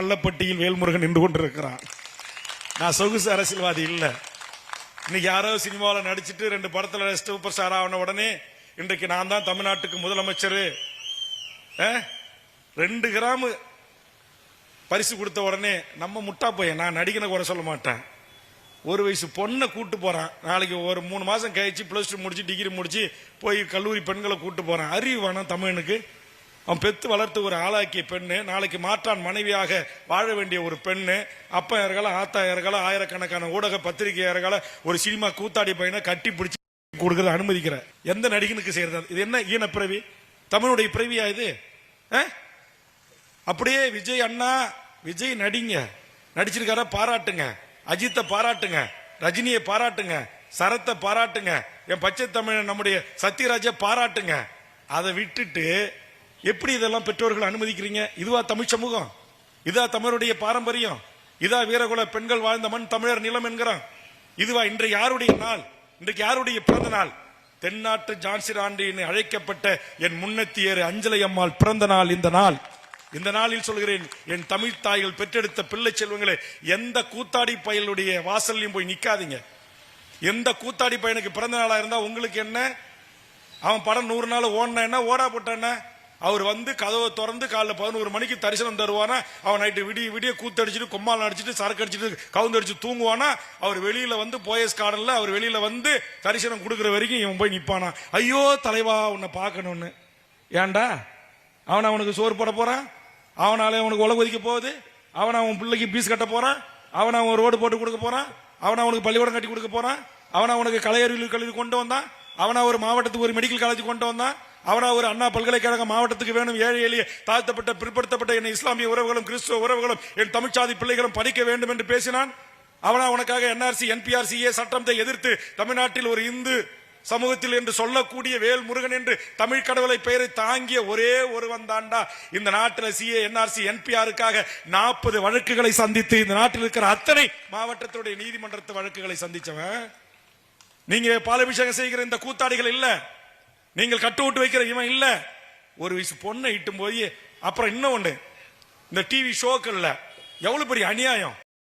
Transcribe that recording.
கள்ளப்பட்டியில் வேல்முருகன் நின்று கொண்டிருக்கிறான். நான் சொகுசு அரசியல்வாதி இல்லை. இன்னைக்கு யாரோ சினிமாவில் நடிச்சிட்டு ரெண்டு படத்தில் சூப்பர் ஸ்டார் ஆன உடனே இன்றைக்கு நான் தான் தமிழ்நாட்டுக்கு முதலமைச்சர். ரெண்டு கிராம் பரிசு கொடுத்த உடனே நம்ம முட்டா பையன் நான் நடிக்கணும் குறை சொல்ல மாட்டேன். ஒரு வயசு பொண்ணை கூட்டு போறான். நாளைக்கு ஒரு மூணு மாசம் கழிச்சு பிளஸ் டூ முடிச்சு டிகிரி முடிச்சு போய் கல்லூரி பெண்களை கூட்டு போறான். அறிவு வேணாம் தமிழனுக்கு. அவன் பெத்து வளர்த்து ஒரு ஆளாக்கிய பெண்ணு நாளைக்கு மாற்றான் மனைவியாக வாழ வேண்டிய ஒரு பெண்ணு அப்பா இறகல ஆத்தா ஆயிரக்கணக்கான ஊடக பத்திரிகை ஒரு சினிமா கூத்தாடி பையனை கட்டி பிடிச்சி கொடுக்கறத அனுமதிக்கிற. எந்த நடிகனுக்கு செய்யறது? இது என்ன ஈன பிறவி? தமிழுடைய பிறவியா இது? ஆ? அப்படியே விஜய் அண்ணா விஜய் நடிங்க. நடிச்சிருக்கார பாராட்டுங்க. அஜித்தை பாராட்டுங்க. ரஜினியை பாராட்டுங்க. சரத்தை பாராட்டுங்க. என் பச்சை தமிழன் நம்முடைய சத்யராஜை பாராட்டுங்க. அதை விட்டுட்டு எப்படி இதெல்லாம் பெற்றோர்கள் அனுமதிக்கிறீங்க? இதுவா தமிழ் சமூகம்? இதா தமிழருடைய பாரம்பரியம்? இதா வீரகுல பெண்கள் வாழ்ந்த மண் தமிழர் நிலம் என்கிறான். இதுவா இன்று யாருடைய நாள்? இன்றைக்கு யாருடைய பிறந்த நாள்? தென்னாட்டு ஜான்சிர் ஆண்டின் அழைக்கப்பட்ட என் முன்னத்தியர் அஞ்சலை அம்மாள் பிறந்த நாள் இந்த நாள். இந்த நாளில் சொல்கிறேன் என் தமிழ் தாய்கள் பெற்றெடுத்த பிள்ளை செல்வங்களே எந்த கூத்தாடி பயலுடைய வாசல்லையும் போய் நிக்காதீங்க. எந்த கூத்தாடி பையனுக்கு பிறந்த நாளா இருந்தா உங்களுக்கு என்ன? அவன் படம் நூறு நாள் ஓடனா என்ன? ஓடா போட்டான அவர் வந்து கதவை திறந்து காலைல பதினோரு மணிக்கு தரிசனம் தருவானா? அவன் நைட்டு விடிய விடிய கூத்தடிச்சிட்டு கொம்மால் அடிச்சிட்டு சரக்கு அடிச்சிட்டு கவுந்தடிச்சு தூங்குவானா? அவர் வெளியில வந்து போயஸ் கார்டன்ல அவர் வெளியில வந்து தரிசனம் கொடுக்குற வரைக்கும் இவன் போய் நிப்பானா? ஐயோ தலைவா உன்னை பார்க்கணும்னு. ஏன்டா? அவன் அவனுக்கு சோறு போட போறான் அவனால அவனுக்கு உலக ஒதுக்க போகுது? அவன் அவன் பிள்ளைக்கு பீஸ் கட்ட போறான் அவன் அவன் ரோடு போட்டு கொடுக்க போறான் அவன் அவனுக்கு பள்ளிக்கூடம் கட்டி கொடுக்க போறான் அவன் அவனுக்கு கலை அறிவியல் கல்வி கொண்டு வந்தான்? அவன் ஒரு மாவட்டத்துக்கு ஒரு மெடிக்கல் காலேஜ் கொண்டு வந்தான்? அவனா ஒரு அண்ணா பல்கலைக்கழக மாவட்டத்துக்கு வேணும். ஏழை எளிய தாழ்த்தப்பட்ட பிற்படுத்தப்பட்ட என் இஸ்லாமிய உறவுகளும் கிறிஸ்துவ உறவுகளும் என் தமிழ்ச்சாதி பிள்ளைகளும் படிக்க வேண்டும் என்று பேசினான். அவனா உனக்காக என்ஆர்சி என்பிஆர்சிஏ சட்டத்தை எதிர்த்து தமிழ்நாட்டில் ஒரு இந்து சமூகத்தில் என்று சொல்லக்கூடிய வேல் முருகன் என்று தமிழ் கடவுளை பெயரை தாங்கிய ஒரே ஒருவன் தாண்டா இந்த நாட்டில் சிஏ என்ஆர்சி என்பிஆருக்காக நாற்பது வழக்குகளை சந்தித்து இந்த நாட்டில் இருக்கிற அத்தனை மாவட்டத்துடைய நீதிமன்றத்து வழக்குகளை சந்திச்சவன். நீங்க பாலபிஷேகம் செய்கிற இந்த கூத்தாடிகள் இல்லை. நீங்கள் கட்டு விட்டு வைக்கிற இவன் இல்ல. ஒரு வயசு பொண்ணை இட்டும் போய் அப்புறம் இன்னும் ஒண்ணு இந்த டிவி ஷோக்கள்ல எவ்வளவு பெரிய அநியாயம்?